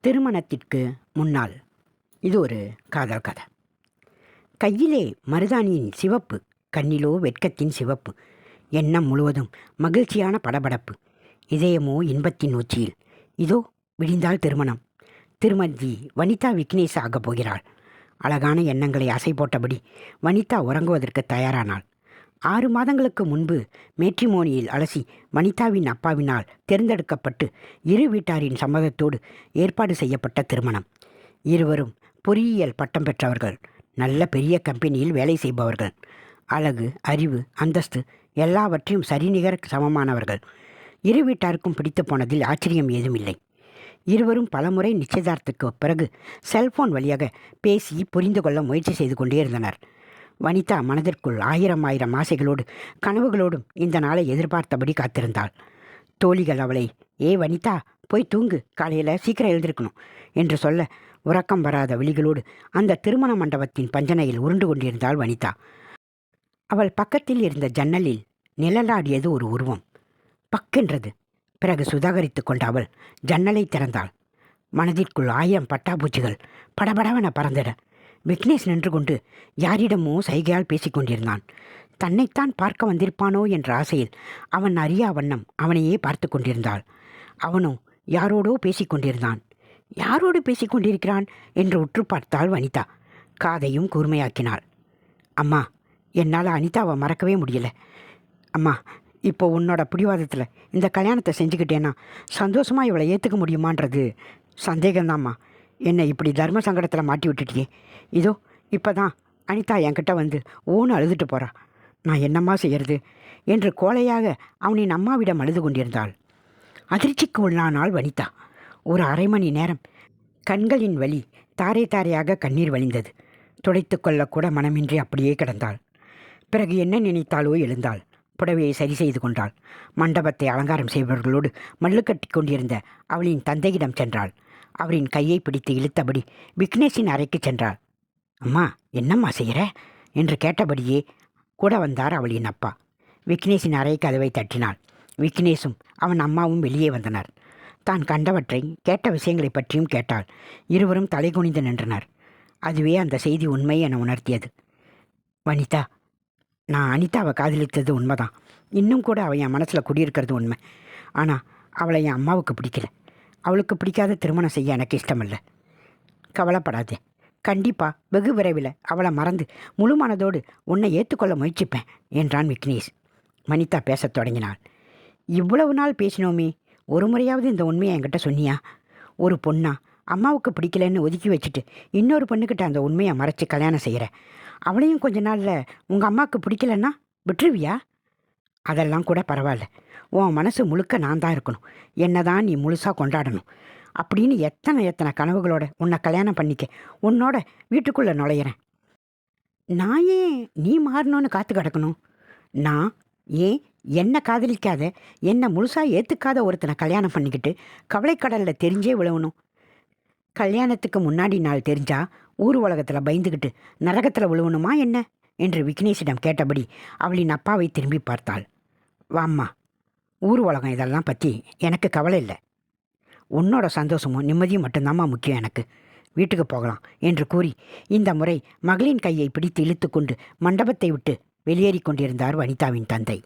திருமணத்திற்கு முன்னால். இது ஒரு காதல் கதை. கையிலே மருதாணியின் சிவப்பு கண்ணிலோ வெட்கத்தின் சிவப்பு. எண்ணம் முழுவதும் மகிழ்ச்சியான படபடப்பு. இதயமோ இன்பத்தின் உச்சியில். இதோ விடிந்தால் திருமணம். திருமதி வனிதா விக்னேஷ் ஆகப் போகிறாள். அழகான எண்ணங்களை அசை போட்டபடி வனிதா உறங்குவதற்கு தயாரானாள். ஆறு மாதங்களுக்கு முன்பு மேட்ரிமோனியில் அலசி வனிதாவின் அப்பாவினால் தேர்ந்தெடுக்கப்பட்டு இரு வீட்டாரின் சம்மதத்தோடு ஏற்பாடு செய்யப்பட்ட திருமணம். இருவரும் பொறியியல் பட்டம் பெற்றவர்கள். நல்ல பெரிய கம்பெனியில் வேலை செய்பவர்கள். அழகு அறிவு அந்தஸ்து எல்லாவற்றையும் சரிநிகர சமமானவர்கள். இரு வீட்டாருக்கும் பிடித்து போனதில் ஆச்சரியம் ஏதும் இல்லை இருவரும் பலமுறை நிச்சயதார்த்தத்துக்கு பிறகு செல்போன் வழியாக பேசி புரிந்து கொள்ள முயற்சி செய்து கொண்டே இருந்தனர். வனிதா மனதிற்குள் ஆயிரம் ஆயிரம் ஆசைகளோடு கனவுகளோடும் இந்த நாளை எதிர்பார்த்தபடி காத்திருந்தாள். தோழிகள் அவளை ஏ வனிதா போய் தூங்கு காலையில் சீக்கிரம் எழுந்திருக்கணும் என்று சொல்ல உறக்கம் வராத விழிகளோடு அந்த திருமண மண்டபத்தின் பஞ்சனையில் உருண்டு கொண்டிருந்தாள் வனிதா. அவள் பக்கத்தில் இருந்த ஜன்னலில் நிழலாடியது ஒரு உருவம். பக்கென்றது. பிறகு சுதாகரித்து கொண்ட அவள் ஜன்னலை திறந்தாள். மனதிற்குள் ஆயிரம் பட்டாப்பூச்சிகள் படபடவென பறந்திட விக்னேஷ் நின்று கொண்டு யாரிடமோ சைகையால் பேசிக்கொண்டிருந்தான் தன்னைத்தான் பார்க்க வந்திருப்பானோ என்ற ஆசையில் அவன் அறியா வண்ணம் அவனையே பார்த்து கொண்டிருந்தாள். அவனோ யாரோடோ பேசிக்கொண்டிருந்தான் யாரோடு பேசிக்கொண்டிருக்கிறான் என்று உற்று பார்த்தாள் வனிதா. காதையும் கூர்மையாக்கினாள். அம்மா என்னால் அனிதாவை மறக்கவே முடியல. அம்மா இப்போ உன்னோட பிடிவாதத்தில் இந்த கல்யாணத்தை செஞ்சுக்கிட்டேன்னா சந்தோஷமாக இவளை ஏற்றுக்க முடியுமான்றது? சந்தேகம்தாம்மா. என்னை இப்படி தர்ம சங்கடத்தில் மாட்டி விட்டுட்டியே. இதோ இப்போ தான் அனிதா என்கிட்ட வந்து ஓன்னு அழுதுட்டு போகிறா நான் என்னம்மா செய்யறது? என்று கோலையாக அவனின் அம்மாவிடம் அழுது கொண்டிருந்தாள். அதிர்ச்சிக்கு உள்ளானாள் வனிதா. ஒரு அரை மணி நேரம் கண்களின் வலி தாரை தாரையாக கண்ணீர் வழிந்தது. துடைத்து கொள்ளக்கூட மனமின்றி அப்படியே கிடந்தாள். பிறகு என்ன நினைத்தாலோ எழுந்தாள். புடவையை சரி செய்து கொண்டாள். மண்டபத்தை அலங்காரம் செய்பவர்களோடு மல்லு கட்டி கொண்டிருந்த அவளின் தந்தையிடம் சென்றாள். அவரின் கையை பிடித்து இழுத்தபடி விக்னேஷின் அறைக்கு சென்றாள். அம்மா என்னம்மா செய்கிற என்று கேட்டபடியே கூட வந்தார் அவளின் அப்பா. விக்னேஷின் அறை கதவை தட்டினாள். விக்னேஷும் அவன் அம்மாவும் வெளியே வந்தனர். தான் கண்டவற்றை கேட்ட விஷயங்களை பற்றியும் கேட்டாள். இருவரும் தலைகுனிந்து நின்றனர். அதுவே அந்த செய்தி உண்மை என உணர்த்தியது. வனிதா நான் அனிதாவை காதலித்தது உண்மைதான். இன்னும் கூட அவள் என் மனசில் குடியிருக்கிறது உண்மை. ஆனால் அவளை என் அம்மாவுக்கு பிடிக்கல. அவளுக்கு பிடிக்காத திருமணம் செய்ய எனக்கு இஷ்டமில்லை. கவலைப்படாதே. கண்டிப்பாக வெகு விரைவில் அவளை மறந்து முழு மனதோடு உன்னை ஏற்றுக்கொள்ள முயற்சிப்பேன் என்றான் விக்னேஷ். வனிதா பேசத் தொடங்கினாள். இவ்வளவு நாள் பேசினோமே ஒரு முறையாவது இந்த உண்மையை என்கிட்ட சொன்னியா? ஒரு பொண்ணா? அம்மாவுக்கு பிடிக்கலன்னு ஒதுக்கி வச்சுட்டு இன்னொரு பொண்ணுக்கிட்ட அந்த உண்மையை மறைச்சி கல்யாணம் செய்கிற அவளையும் கொஞ்ச நாளில் உங்கள் அம்மாவுக்கு பிடிக்கலன்னா விட்டுருவியா? அதெல்லாம் கூட பரவாயில்ல. உன் மனசு முழுக்க நான் தான் இருக்கணும். என்ன தான் நீ முழுசாக கொண்டாடணும். அப்படின்னு எத்தனை எத்தனை கனவுகளோட உன்னை கல்யாணம் பண்ணிக்க உன்னோட வீட்டுக்குள்ளே நுழையிறேன். நான் ஏன் நீ மாறணும்னு காத்து கிடக்கணும்? நான் ஏன் என்னை காதலிக்காத என்னை முழுசாக ஏற்றுக்காத ஒருத்தனை கல்யாணம் பண்ணிக்கிட்டு கவலைக்கடலில் தெரிஞ்சே விழுவணும்? கல்யாணத்துக்கு முன்னாடி நாள் தெரிஞ்சா ஊர் உலகத்தில் பயந்துக்கிட்டு நரகத்தில் விழுவணுமா என்ன? என்று விக்னேஷிடம் கேட்டபடி அவளின் அப்பாவை திரும்பி பார்த்தாள். வாம்மா ஊர் உலகம் இதெல்லாம் பற்றி எனக்கு கவலை இல்லை. உன்னோட சந்தோஷமும் நிம்மதியும் மட்டும்தாம்மா முக்கியம் எனக்கு. வீட்டுக்கு போகலாம் என்று கூறி இந்த முறை மகளின் கையை பிடித்து இழுத்துக்கொண்டு மண்டபத்தை விட்டு வெளியேறி கொண்டிருந்தார் வனிதாவின் தந்தை.